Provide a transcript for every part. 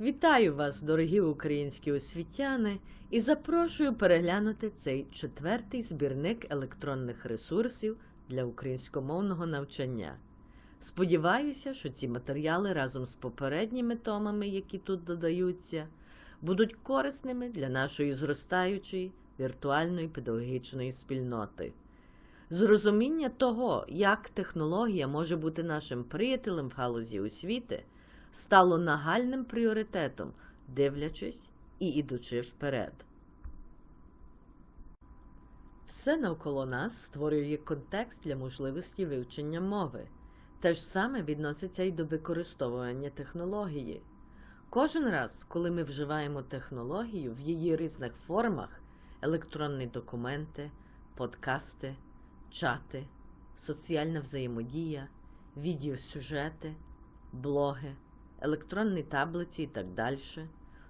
Вітаю вас, дорогі українські освітяни, і запрошую переглянути цей четвертий збірник електронних ресурсів для українськомовного навчання. Сподіваюся, що ці матеріали разом з попередніми томами, які тут додаються, будуть корисними для нашої зростаючої віртуальної педагогічної спільноти. Зрозуміння того, як технологія може бути нашим приятелем в галузі освіти, стало нагальним пріоритетом, дивлячись і ідучи вперед. Все навколо нас створює контекст для можливості вивчення мови. Те ж саме відноситься й до використовування технології. Кожен раз, коли ми вживаємо технологію в її різних формах електронні документи, подкасти, чати, соціальна взаємодія, відеосюжети, блоги, електронні таблиці і так далі,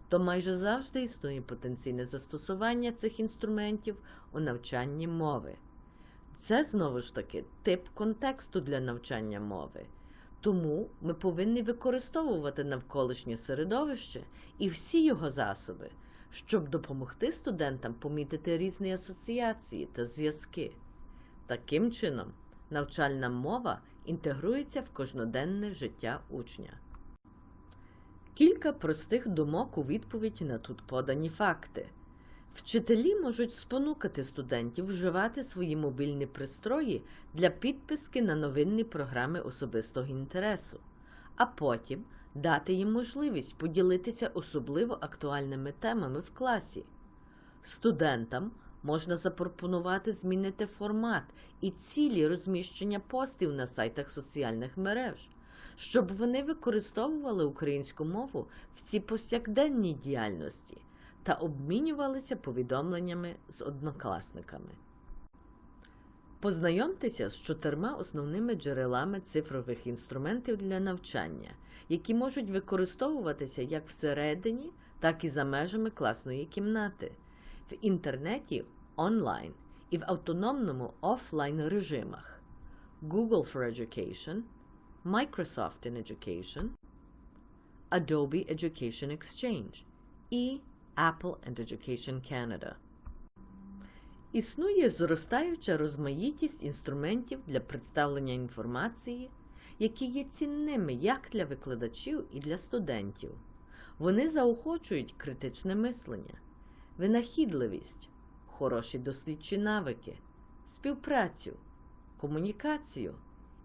то майже завжди існує потенційне застосування цих інструментів у навчанні мови. Це знову ж таки тип контексту для навчання мови. Тому ми повинні використовувати навколишнє середовище і всі його засоби, щоб допомогти студентам помітити різні асоціації та зв'язки. Таким чином, навчальна мова інтегрується в кожноденне життя учня. Кілька простих думок у відповідь на тут подані факти. Вчителі можуть спонукати студентів вживати свої мобільні пристрої для підписки на новинні програми особистого інтересу, а потім дати їм можливість поділитися особливо актуальними темами в класі. Студентам можна запропонувати змінити формат і цілі розміщення постів на сайтах соціальних мереж, щоб вони використовували українську мову в цій повсякденній діяльності та обмінювалися повідомленнями з однокласниками. Познайомтеся з чотирма основними джерелами цифрових інструментів для навчання, які можуть використовуватися як всередині, так і за межами класної кімнати, в інтернеті онлайн і в автономному офлайн режимах Google for Education, Microsoft in Education, Adobe Education Exchange і Apple and Education Canada. Існує зростаюча розмаїтість інструментів для представлення інформації, які є цінними як для викладачів і для студентів. Вони заохочують критичне мислення, винахідливість, хороші дослідчі навики, співпрацю, комунікацію,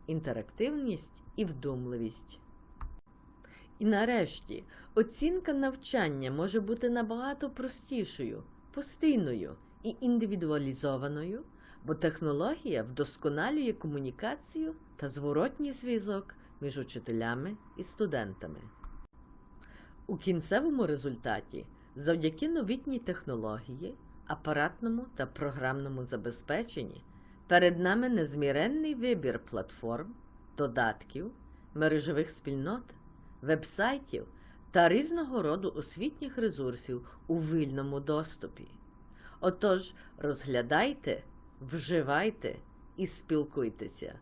інтерактивність і вдумливість. І нарешті оцінка навчання може бути набагато простішою, постійною і індивідуалізованою, бо технологія вдосконалює комунікацію та зворотній зв'язок між учителями і студентами. У кінцевому результаті, завдяки новітній технології, апаратному та програмному забезпеченні, перед нами незміренний вибір платформ, додатків, мережевих спільнот, вебсайтів та різного роду освітніх ресурсів у вільному доступі. Отож, розглядайте, вживайте і спілкуйтеся.